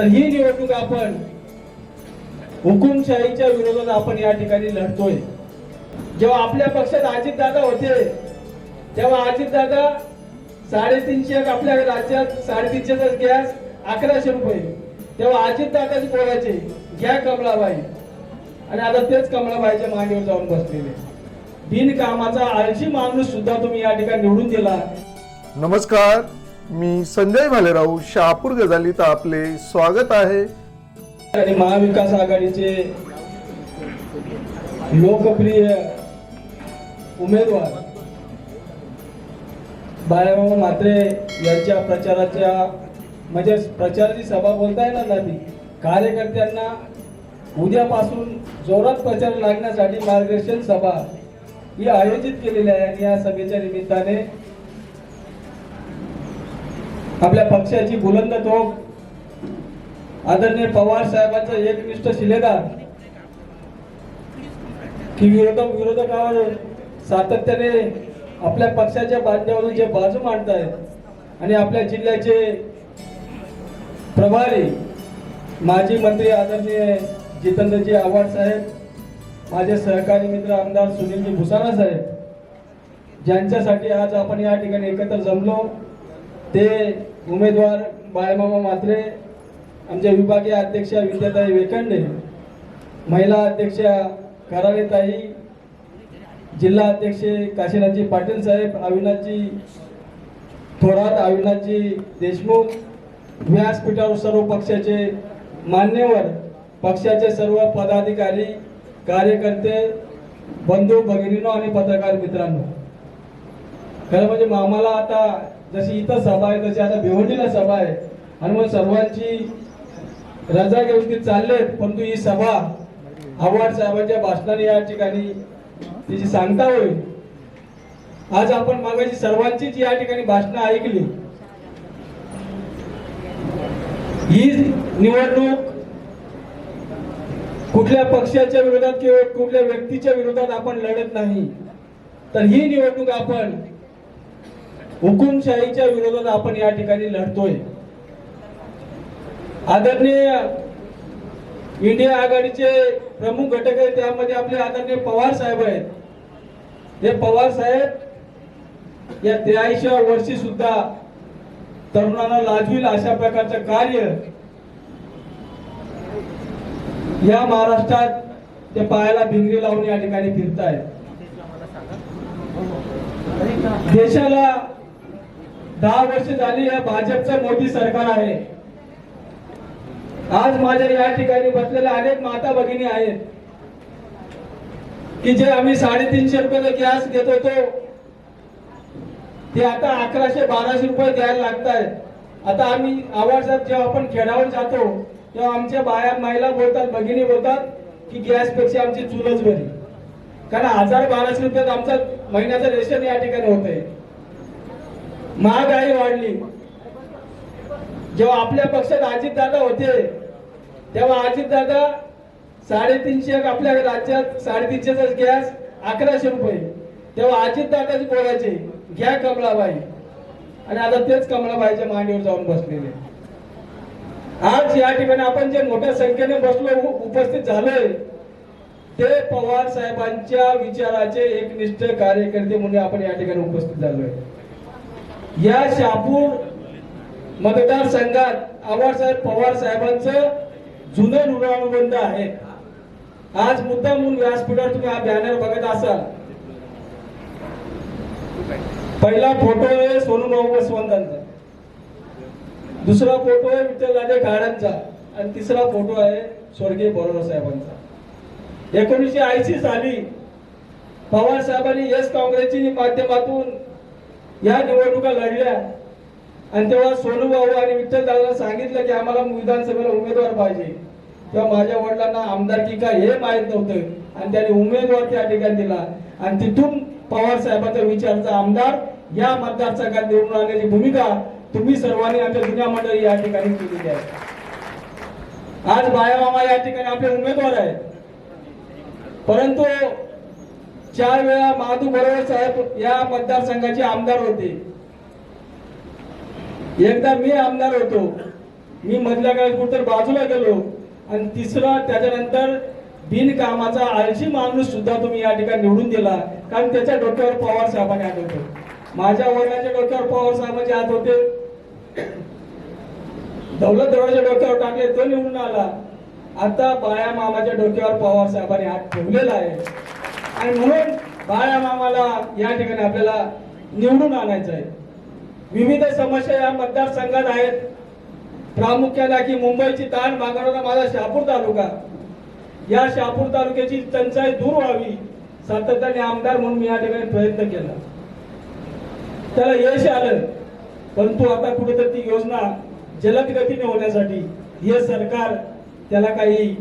तर ही निवडणूक आपण हुकुमशाहीच्या विरोधात आपण या ठिकाणी लढतोय. जेव्हा आपल्या पक्षात अजितदादा होते तेव्हा अजितदादा साडेतीनशे आपल्या राज्यात साडेतीनशेचा गॅस अकराशे रुपये. तेव्हा अजितदादाच बोलायचे घ्या कमलाबाई. आणि आता तेच कमलाबाईच्या मागेवर जाऊन बसलेले. बिनकामाचा आळशी माणूस सुद्धा तुम्ही या ठिकाणी निवडून दिला. नमस्कार. मी संजय भालेराव शहापूर गजालीत आपले स्वागत आहे. आणि महाविकास आघाडीचे लोकप्रिय उमेदवार बाळाभाऊ म्हात्रे यांच्या प्रचाराच्या म्हणजे प्रचाराची सभा बोलता येणार नाही कार्यकर्त्यांना उद्यापासून जोरात प्रचार लागण्यासाठी मार्गदर्शन सभा ही आयोजित केलेली आहे आणि या सभेच्या निमित्ताने आपल्या पक्षाची बुलंद तोफ. आदरणीय पवार साहेबांचा एकनिष्ठ शिलेदार. की विरोधक विरोधकावर सातत्याने आपल्या पक्षाच्या बांधण्यावरून जे बाजू मांडतायत आणि आपल्या जिल्ह्याचे प्रभारी माजी मंत्री आदरणीय जितेंद्रजी आव्हाड साहेब माझे सहकारी मित्र आमदार सुनीलजी भुसारा साहेब ज्यांच्यासाठी आज आपण या ठिकाणी एकत्र जमलो ते उमेदवार बाळमामा म्हात्रे आमच्या विभागीय अध्यक्षा विद्याताई वेकंडे महिला अध्यक्षा करावेताई जिल्हा अध्यक्ष काशीनाथजी पाटील साहेब अविनाथजी थोरात अविनाथजी देशमुख व्यासपीठावर सर्व पक्षाचे मान्यवर पक्षाचे सर्व पदाधिकारी कार्यकर्ते बंधू भगिनीनो आणि पत्रकार मित्रांनो. खरं म्हणजे आम्हाला आता जशी इथं सभा आहे तशी आता भिवंडीला सभा आहे. आणि मग सर्वांची रजा घेऊन ती चाललेत परंतु ही सभा आव्हाड साहेबांच्या भाषणाने या ठिकाणी तिची सांगता होईल. आज आपण मागायची सर्वांचीच या ठिकाणी भाषणं ऐकली. ही निवडणूक कुठल्या पक्षाच्या विरोधात किंवा कुठल्या व्यक्तीच्या विरोधात आपण लढत नाही. तर ही निवडणूक आपण हुकुमशाहीच्या विरोधात आपण या ठिकाणी लढतोय. आदरणीय इंडिया आघाडीचे प्रमुख घटक आहेत त्यामध्ये आपले आदरणीय पवार साहेब आहेत. हे पवार साहेब या त्र्याऐंशीव्या वर्षी सुद्धा तरुणांना लाजवील अशा प्रकारचं कार्य या महाराष्ट्रात ते पायाला भिंगरी लावून या ठिकाणी फिरतायत. देशाला दहा वर्ष झाली या भाजपचं मोदी सरकार आहे. आज माझ्या या ठिकाणी बसलेल्या अनेक माता भगिनी आहेत. की जे आम्ही साडेतीनशे रुपयाचा गॅस घेत होतो ते आता अकराशे बाराशे रुपये द्यायला लागत आहेत आता आम्ही आवाज जेव्हा आपण खेड्यावर जातो तेव्हा आमच्या बाया महिला बोलतात भगिनी बोलतात की गॅसपेक्षा आमची चुलच बरी. कारण हजार बाराशे रुपयात आमचा महिन्याचं रेशन या ठिकाणी होतंय. महागाई वाढली. जेव्हा आपल्या पक्षात अजितदादा होते तेव्हा अजितदादा साडेतीनशे आपल्या राज्यात साडेतीनशेचा गॅस अकराशे रुपये. तेव्हा अजितदादाच बोलायचे घ्या कमलाबाई. आणि आता तेच कमलाबाईच्या मांडीवर जाऊन बसलेले. आज या ठिकाणी आपण जे मोठ्या संख्येने बसलो उपस्थित झालोय ते पवार साहेबांच्या विचाराचे एकनिष्ठ कार्यकर्ते म्हणून आपण या ठिकाणी उपस्थित झालोय. या शहापूर मतदारसंघात आवाडसाहेब पवार साहेबांचं जुनं ऋणानुबंध आहे. आज मुद्दा म्हणून व्यासपीठावर तुम्ही हा बॅनर बघत असाल. पहिला फोटो आहे सोनू बसवंतांचा. दुसरा फोटो आहे विठ्ठलराजे गाड्यांचा आणि तिसरा फोटो आहे स्वर्गीय बोराव साहेबांचा. एकोणीसशे ऐंशी साली पवार साहेबांनी येस काँग्रेसची माध्यमातून या निवडणुका लढल्या. आणि तेव्हा सोनूभाऊ आणि विठ्ठल दादाला सांगितलं की आम्हाला विधानसभेला उमेदवार पाहिजे. तेव्हा माझ्या वडिलांना आमदारकी काय हे माहीत नव्हतं. आणि त्याने उमेदवार त्या ठिकाणी दिला. आणि तिथून पवार साहेबांचा विचारचा आमदार या मतदारसंघात निवडून आणण्याची भूमिका तुम्ही सर्वांनी आमच्या जुन्या मंडळी या ठिकाणी केलेली आहे. आज बाया मामा या ठिकाणी आपले उमेदवार आहेत. परंतु चार वेळा माधू बरोबर साहेब या मतदारसंघाचे आमदार होते. एकदा मी आमदार होतो. मी मधल्या काळात कुठतर बाजूला गेलो. आणि तिसरा त्याच्यानंतर बिनकामाचा आळशी माणूस सुद्धा तुम्ही या ठिकाणी निवडून दिला. कारण त्याच्या डोक्यावर पवार साहेबांनी हात होते. माझ्या वडिलांच्या डोक्यावर पवार साहेबांचे हात होते. दौलत दौडाच्या डोक्यावर टाकले तो निवडून आला. आता बाया मामाच्या डोक्यावर पवार साहेबांनी हात ठेवलेला आहे. आणि म्हणून बाया मामाला या ठिकाणी आपल्याला निवडून आणायचं आहे. विविध समस्या या मतदारसंघात आहेत. प्रामुख्याने की मुंबईची ताण मागणारा माझा शहापूर तालुका. या शहापूर तालुक्याची टंचाई दूर व्हावी सातत्याने आमदार म्हणून मी या ठिकाणी प्रयत्न केला. त्याला यश आलं परंतु आता कुठेतरी ती योजना जलद गतीने होण्यासाठी हे सरकार त्याला काही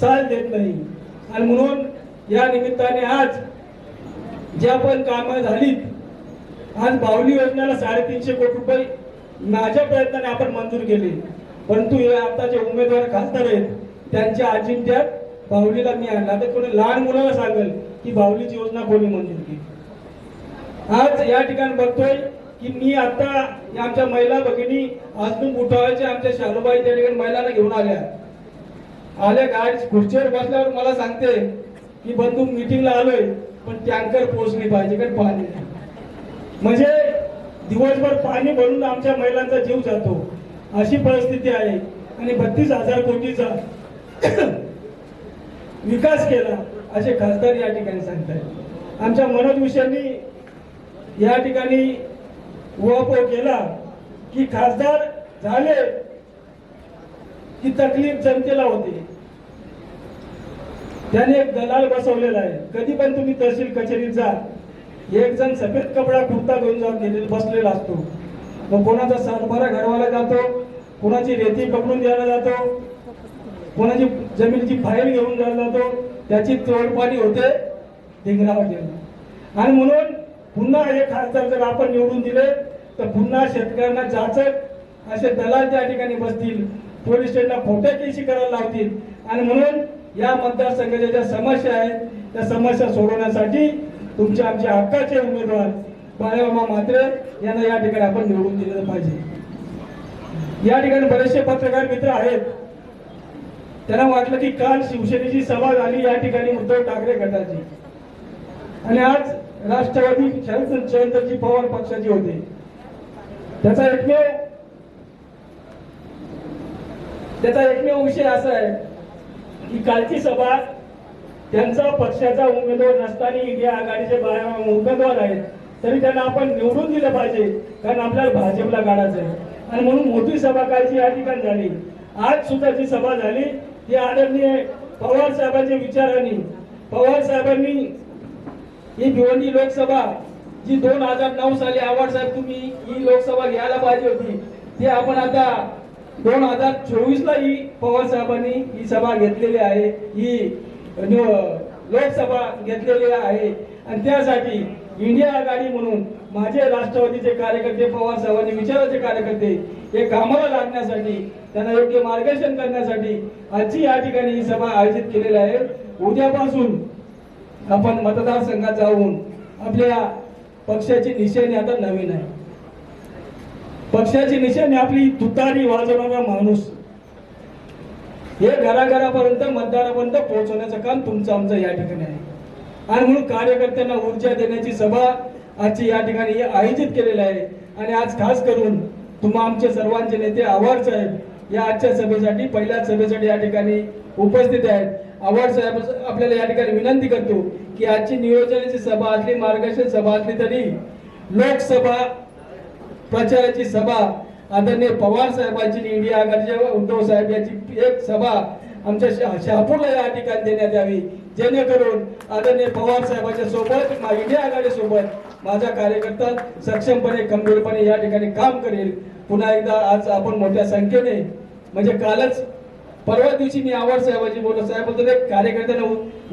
चाल देत नाही. आणि म्हणून या निमित्ताने आज ज्या पण कामं झालीत आज बावली योजनेला साडेतीनशे कोटी रुपये माझ्या प्रयत्नाने आपण मंजूर केले. परंतु हे आता जे उमेदवार खासदार आहेत त्यांच्या अजिंठ्यात बावलीला मी आणला. तर कोणी लहान मुलाला सांगेल की बावलीची योजना कोणी मंजूर केली. आज या ठिकाणी बघतोय की मी आता या आमच्या महिला भगिनी अजून उठावायच्या आमच्या शालूबाई त्या ठिकाणी महिलांना घेऊन आल्या. आल्या गाडी खुर्चीवर बसल्यावर मला सांगते की बंधू मीटिंगला आलोय पण टँकर पोहोचली पाहिजे कारण पाणी म्हणजे दिवसभर पाणी भरून आमच्या महिलांचा जीव जातो. अशी परिस्थिती आहे. आणि बत्तीस हजार कोटीचा विकास केला असे खासदार या ठिकाणी सांगतायत. आमच्या मनोज विषयांनी या ठिकाणी उहापोह केला की खासदार झाले की तकलीफ जनतेला होते. त्याने एक दलाल बसवलेला आहे कधी पण तुम्ही तहसील कचेरीत जा. एक जण सफेद कपडा कुर्ता घेऊन जाऊन गेलेला बसलेला असतो. मग कोणाचा सातबारा घडवायला जातो कोणाची रेती पकडून द्यायला जातो कोणाची जमिनीची फाईल घेऊन जायला जातो त्याची तोडपाणी होते ढिंगरा हॉटेलला आणि म्हणून पुन्हा हे खासदार जर आपण निवडून दिले तर पुन्हा शेतकऱ्यांना जाचक असे दलाल त्या ठिकाणी बसतील पोलीस स्टेशनला खोट्या केशी करायला लावतील आणि म्हणून या मतदारसंघाच्या ज्या समस्या आहेत त्या समस्या सोडवण्यासाठी तुमच्या आमच्या हक्काचे उमेदवार बाळामामा म्हात्रे यांना या ठिकाणी आपण निवडून दिलेलं पाहिजे. या ठिकाणी बरेचसे पत्रकार मित्र आहेत. त्यांना वाटलं की काल शिवसेनेची सभा झाली या ठिकाणी उद्धव ठाकरे गटाची. आणि आज राष्ट्रवादी शरद शरदजी पवार पक्षाची होते. त्याचा एकमेव त्याचा एकमेव विषय असा आहे की कालची सभा त्यांचा पक्षाचा उमेदवार नसताना इंडिया आघाडीचे उमेदवार आहेत तरी त्यांना आपण निवडून दिलं पाहिजे कारण आपल्याला भाजपला काढायचं आहे. आणि म्हणून मोठी सभा कालची या ठिकाणी झाली. आज सुद्धा जी सभा झाली ती आदरणीय पवार साहेबांच्या विचारांनी पवार साहेबांनी ही भिवंडी लोकसभा जी दोन हजार नऊ साली आव्हाड साहेब तुम्ही ही लोकसभा घ्यायला पाहिजे होती ती आपण आता दोन हजार चोवीस ला ही पवार साहेबांनी ही सभा घेतलेली आहे. ही लोकसभा घेतलेली आहे. आणि त्यासाठी इंडिया आघाडी म्हणून माझे राष्ट्रवादीचे कार्यकर्ते पवार साहेबांनी विचाराचे कार्यकर्ते हे कामाला लागण्यासाठी त्यांना योग्य मार्गदर्शन करण्यासाठी आजची या ठिकाणी ही सभा आयोजित केलेली आहे. उद्यापासून आपण मतदारसंघात जाऊन आपल्या पक्षाची निशाणी आता नवीन आहे. पक्षाची निशाणी आपली तुतारी वाजवणारा माणूस. हे घराघरापर्यंत मतदारापर्यंत पोहोचवण्याचं काम तुमचं आमचं या ठिकाणी आहे. आणि म्हणून कार्यकर्त्यांना ऊर्जा देण्याची सभा आजची या ठिकाणी आयोजित केलेली आहे. आणि आज खास करून तुम्हा आमचे सर्वांचे नेते आव्हाड साहेब या आजच्या सभेसाठी पहिल्या सभेसाठी या ठिकाणी उपस्थित आहेत. आव्हाड साहेब आपल्याला या ठिकाणी विनंती करतो की आजची नियोजनाची सभा असली मार्गदर्शन सभा असली तरी लोकसभा प्रचाराची सभा. आदरणीय पवार साहेबांची इंडिया आघाडीच्या उद्धव साहेब याची एक सभा आमच्या शहापूरला या ठिकाणी देण्यात यावी. जेणेकरून आदरणीय पवार साहेबांच्या सोबत इंडिया आघाडी सोबत माझा कार्यकर्ता सक्षमपणे खंबीरपणे या ठिकाणी काम करेल. पुन्हा एकदा आज आपण मोठ्या संख्येने म्हणजे कालच परवा दिवशी मी आवड साहेबांची बोललो. साहेब बोलतो ते कार्यकर्त्यांना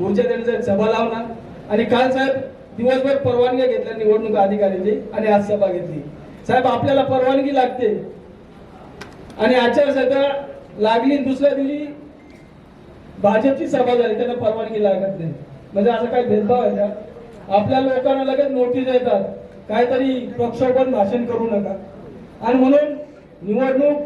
ऊर्जा देण्याचा सभा लावणार आणि काल साहेब दिवसभर परवानग्या घेतल्या निवडणूक अधिकाऱ्यांची आणि आज सभा घेतली. साहेब आपल्याला परवानगी लागते. आणि आचारसंहिता लागली दुसऱ्या दिवशी भाजपची सभा झाली त्यांना परवानगी लागत नाही. म्हणजे असं काही भेदभाव आहे का? आपल्या लोकांना लगेच नोटीस येतात. काहीतरी प्रक्षोभन भाषण करू नका. आणि म्हणून निवडणूक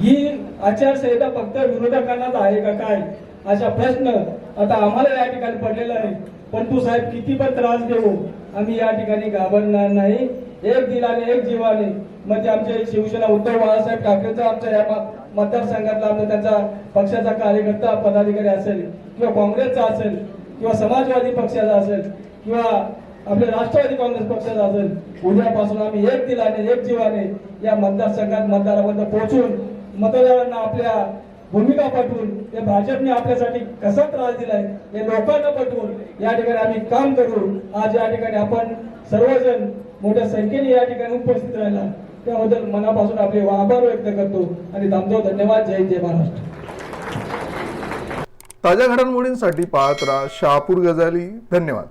ही आचारसंहिता फक्त विरोधकांनाच आहे का काय? अशा प्रश्न आता आम्हाला या ठिकाणी पडलेला आहे पण तू साहेब किती पण त्रास देऊ आम्ही या ठिकाणी घाबरणार नाही. एक दिलाने एक जीवाने म्हणजे आमचे शिवसेना उद्धव बाळासाहेब ठाकरेचा आमच्या या मतदारसंघातला आमचा त्यांचा पक्षाचा कार्यकर्ता पदाधिकारी असेल किंवा काँग्रेसचा असेल किंवा समाजवादी पक्षाचा असेल किंवा आपले राष्ट्रवादी काँग्रेस पक्षाचा असेल उद्यापासून आम्ही एक दिलाने एक जीवाने या मतदारसंघात मतदारापर्यंत पोहोचून मतदारांना आपल्या भूमिका पटवून या भाजपने आपल्यासाठी कसा त्रास दिलाय हे लोकांना पटवून या ठिकाणी आम्ही काम करू. आज या ठिकाणी आपण सर्वजण मोठ्या संख्येने या ठिकाणी उपस्थित राहिला. त्याबद्दल मनापासून आपले आभार व्यक्त करतो आणि थांबतो धन्यवाद. जय जय महाराष्ट्र. ताज्या घडामोडींसाठी पाहत राहा शहापूर गजाली. धन्यवाद.